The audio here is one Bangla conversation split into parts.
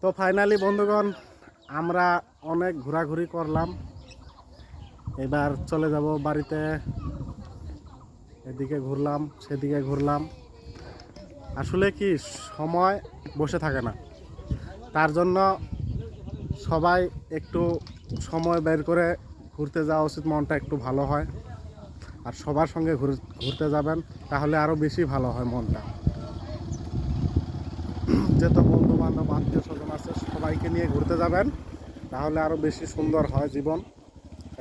তো ফাইনালি বন্ধুগণ, আমরা অনেক ঘোরাঘুরি করলাম। এবার চলে যাব বাড়িতে। এদিকে ঘুরলাম, সেদিকে ঘুরলাম। আসলে কি, সময় বসে থাকে না। তার জন্য সবাই একটু সময় বের করে ঘুরতে যাওয়া উচিত, মনটা একটু ভালো হয়। আর সবার সঙ্গে ঘুর- ঘুরতে যাবেন, তাহলে আরও বেশি ভালো হয় মনটা। যত বন্ধু বান্ধব আত্মীয় স্বজন আছে, সবাইকে নিয়ে ঘুরতে যাবেন। তাহলে আরও বেশি সুন্দর হয় জীবন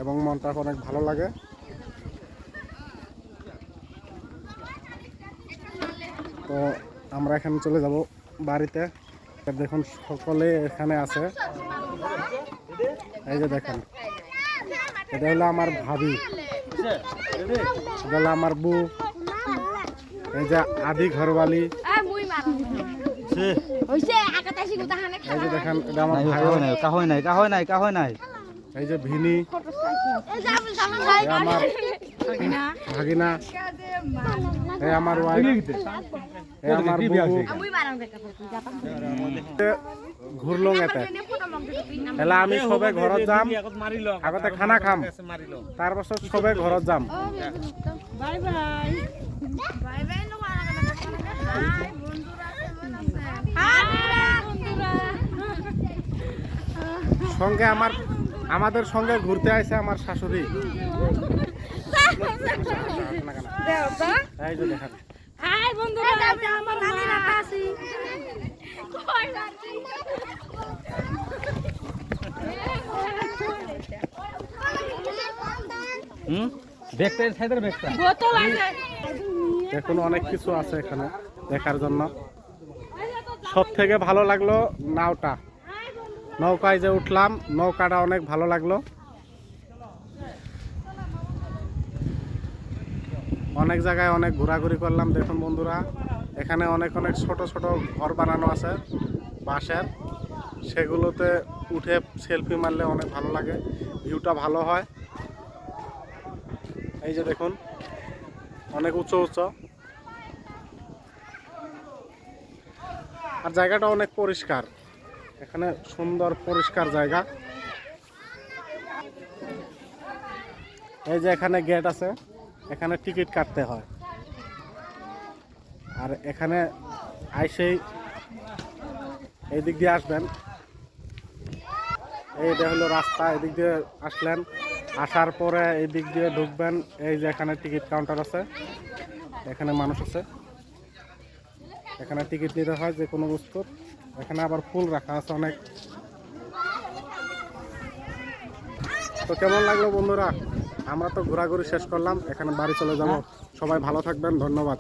এবং মনটা অনেক ভালো লাগে। তো আমরা এখানে চলে যাব বাড়িতে। দেখুন, সকলে এখানে আছে। এই যে দেখেন, এটা হলো আমার ভাবি। এটা হলো আমার বউ। এই যে আদি ঘরবালি এই যে ভিনি। আমার ভাগিনা। এই আমার এই আমার করতে এতে এলা আমি সবে ঘৰত যাম। আগতে খানা খাম। তাৰ পাছত সবে ঘৰত যাম। Bye bye. Bye bye no hi বন্ধুরা কেমন আছেন হাই বন্ধুরা সঙ্গে আমার আমাদের সঙ্গে ঘুরতে আসে আমার শাশুড়ি। এই যে দেখেন। হাই বন্ধুরা আমার মা। আছি। হুম? ব্যাগটা সাইডের ব্যাগটা? বোতল আছে। দেখুন অনেক কিছু আছে এখানে দেখার জন্য। সব থেকে ভালো লাগল নাওটা। নৌকায় যে উঠলাম, নৌকাটা অনেক ভালো লাগল। অনেক জায়গায় অনেক ঘোরাঘুরি করলাম, দেখুন বন্ধুরা। এখানে অনেক অনেক ছোট ছোট ঘর বানানো আছে, বাঁশের। সেগুলোতে উঠে সেলফি মারলে অনেক ভালো লাগে ভিউটা ভালো হয়। এই যে দেখুন, অনেক উঁচু উঁচু। আর জায়গাটা অনেক পরিষ্কার। এখানে সুন্দর পরিষ্কার জায়গা। এই যে এখানে গেট আছে, এখানে টিকিট কাটতে হয়। আর এখানে আইসেই এই দিক দিয়ে আসবেন। এইটা হলো রাস্তা এদিক দিয়ে আসলেন। আসার পরে এই দিক দিয়ে ঢুকবেন, এই যে এখানে টিকিট কাউন্টার আছে। এখানে মানুষ আছে। এখানে টিকিট নিতে হয় যে কোনো বস্তুর। এখানে আবার ফুল রাখা আছে অনেক। তো কেমন লাগল বন্ধুরা? আমরা তো ঘোরাঘুরি শেষ করলাম, এখানে বাড়ি চলে যাব। সবাই ভালো থাকবেন, ধন্যবাদ।